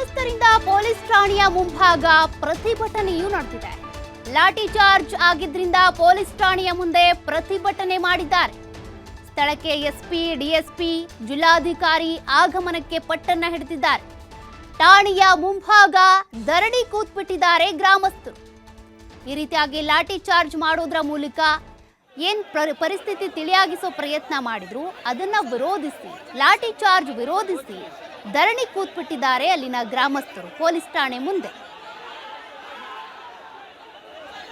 ಗ್ರಾಮಸ್ಥರಿಂದ police ಠಾಣೆಯ ಮುಂಭಾಗ ಪ್ರತಿಭಟನೆಯೂ ನಡೆದಿದೆ. ಲಾಠಿ ಚಾರ್ಜ್ ಆಗಿದ್ರಿಂದ ಪೊಲೀಸ್ ಠಾಣೆಯ ಮುಂದೆ ಪ್ರತಿಭಟನೆ ಮಾಡಿದ್ದಾರೆ. ಸ್ಥಳಕ್ಕೆ ಎಸ್ಪಿ, ಡಿಎಸ್ಪಿ, ಜಿಲ್ಲಾಧಿಕಾರಿ ಆಗಮನಕ್ಕೆ ಪಟ್ಟನ್ನ ಹಿಡಿದಿದ್ದಾರೆ. ಠಾಣೆಯ ಮುಂಭಾಗ ಧರಣಿ ಕೂತ್ಬಿಟ್ಟಿದ್ದಾರೆ ಗ್ರಾಮಸ್ಥರು. ಈ ರೀತಿಯಾಗಿ ಲಾಠಿ ಚಾರ್ಜ್ ಮಾಡೋದ್ರ ಮೂಲಕ ಏನ್ ಪ್ರ- ಪರಿಸ್ಥಿತಿ ತಿಳಿಯಾಗಿಸೋ ಪ್ರಯತ್ನ ಮಾಡಿದ್ರು, ಅದನ್ನ ವಿರೋಧಿಸಿ, ಲಾಠಿ ಚಾರ್ಜ್ ವಿರೋಧಿಸಿ ಧರಣಿ ಕೂತ್ಬಿಟ್ಟಿದ್ದಾರೆ ಅಲ್ಲಿನ ಗ್ರಾಮಸ್ಥರು. ಪೊಲೀಸ್ ಠಾಣೆ ಮುಂದೆ.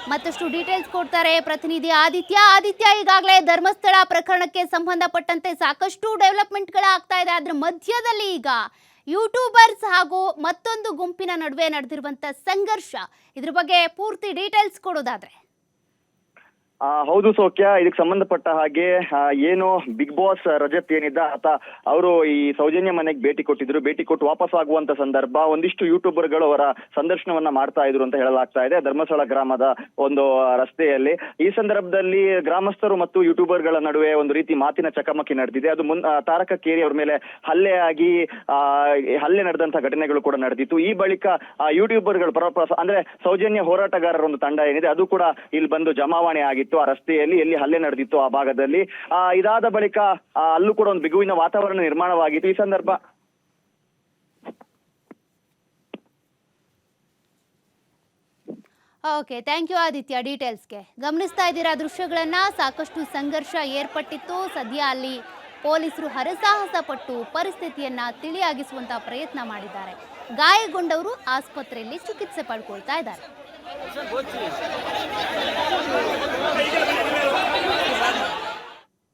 ಮತ್ತಷ್ಟು ಡೀಟೇಲ್ಸ್ ಕೊಡ್ತಾರೆ ಪ್ರತಿನಿಧಿ ಆದಿತ್ಯ. ಆದಿತ್ಯ, ಈಗಾಗಲೇ ಧರ್ಮಸ್ಥಳ ಪ್ರಕರಣಕ್ಕೆ ಸಂಬಂಧಪಟ್ಟಂತೆ ಸಾಕಷ್ಟು ಡೆವಲಪ್ಮೆಂಟ್ಗಳಾಗ್ತಾ ಇದೆ. ಅದ್ರ ಮಧ್ಯದಲ್ಲಿ ಈಗ ಯೂಟ್ಯೂಬರ್ಸ್ ಹಾಗೂ ಮತ್ತೊಂದು ಗುಂಪಿನ ನಡುವೆ ನಡೆದಿರುವಂಥ ಸಂಘರ್ಷ. ಇದ್ರ ಬಗ್ಗೆ ಪೂರ್ತಿ ಡೀಟೇಲ್ಸ್ ಕೊಡೋದಾದ್ರೆ. ಆ, ಹೌದು ಸೌಖ್ಯ ಇದಕ್ಕೆ ಸಂಬಂಧಪಟ್ಟ ಹಾಗೆ ಏನು ಬಿಗ್ ಬಾಸ್ ರಜತ್ ಏನಿದ್ದ ಆತ ಅವರು ಈ ಸೌಜನ್ಯ ಮನೆಗೆ ಭೇಟಿ ಕೊಟ್ಟಿದ್ರು. ಭೇಟಿ ಕೊಟ್ಟು ವಾಪಸ್ ಆಗುವಂತ ಸಂದರ್ಭ ಒಂದಿಷ್ಟು ಯೂಟ್ಯೂಬರ್ಗಳು ಅವರ ಸಂದರ್ಶನವನ್ನ ಮಾಡ್ತಾ ಇದ್ರು ಅಂತ ಹೇಳಲಾಗ್ತಾ ಇದೆ. ಧರ್ಮಸ್ಥಳ ಗ್ರಾಮದ ಒಂದು ರಸ್ತೆಯಲ್ಲಿ. ಈ ಸಂದರ್ಭದಲ್ಲಿ ಗ್ರಾಮಸ್ಥರು ಮತ್ತು ಯೂಟ್ಯೂಬರ್ಗಳ ನಡುವೆ ಒಂದು ರೀತಿ ಮಾತಿನ ಚಕಮಕಿ ನಡೆದಿದೆ. ಅದು ಮುನ್ ತಾರಕ ಕೇರಿ ಅವ್ರ ಮೇಲೆ ಹಲ್ಲೆ ಆಗಿ ಹಲ್ಲೆ ನಡೆದಂತ ಘಟನೆಗಳು ಕೂಡ ನಡೆದಿತ್ತು. ಈ ಬಳಿಕ ಯೂಟ್ಯೂಬರ್ಗಳು ಪರ- ಅಂದ್ರೆ ಸೌಜನ್ಯ ಹೋರಾಟಗಾರರ ಒಂದು ತಂಡ ಏನಿದೆ ಅದು ಕೂಡ ಇಲ್ಲಿ ಬಂದು ಜಮಾವಣೆ ಆಗಿತ್ತು. ಆ ರಸ್ತೆಯಲ್ಲಿ, ಎಲ್ಲಿ ಹಲ್ಲೆ ನಡೆದಿತ್ತು ಆ ಭಾಗದಲ್ಲಿ. ಇದಾದ ಬಳಿಕ ಅಲ್ಲೂ ಕೂಡ ಒಂದು ಬಿಗುವಿನ ವಾತಾವರಣ ನಿರ್ಮಾಣವಾಗಿತ್ತು. ಈ ಸಂದರ್ಭ. ಓಕೆ, ಥ್ಯಾಂಕ್ ಯು ಆದಿತ್ಯ ಡೀಟೇಲ್ಸ್ಗೆ. ಗಮನಿಸ್ತಾ ಇದ್ದೀರಾ ದೃಶ್ಯಗಳನ್ನ? ಸಾಕಷ್ಟು ಸಂಘರ್ಷ ಏರ್ಪಟ್ಟಿತ್ತು. ಸದ್ಯ ಅಲ್ಲಿ ಪೊಲೀಸರು ಹರಸಾಹಸ ಪಟ್ಟು ಪರಿಸ್ಥಿತಿಯನ್ನ ತಿಳಿಯಾಗಿಸುವಂತಹ ಪ್ರಯತ್ನ ಮಾಡಿದ್ದಾರೆ. ಗಾಯಗೊಂಡವರು ಆಸ್ಪತ್ರೆಯಲ್ಲಿ ಚಿಕಿತ್ಸೆ ಪಡ್ಕೊಳ್ತಾ ಇದ್ದಾರೆ.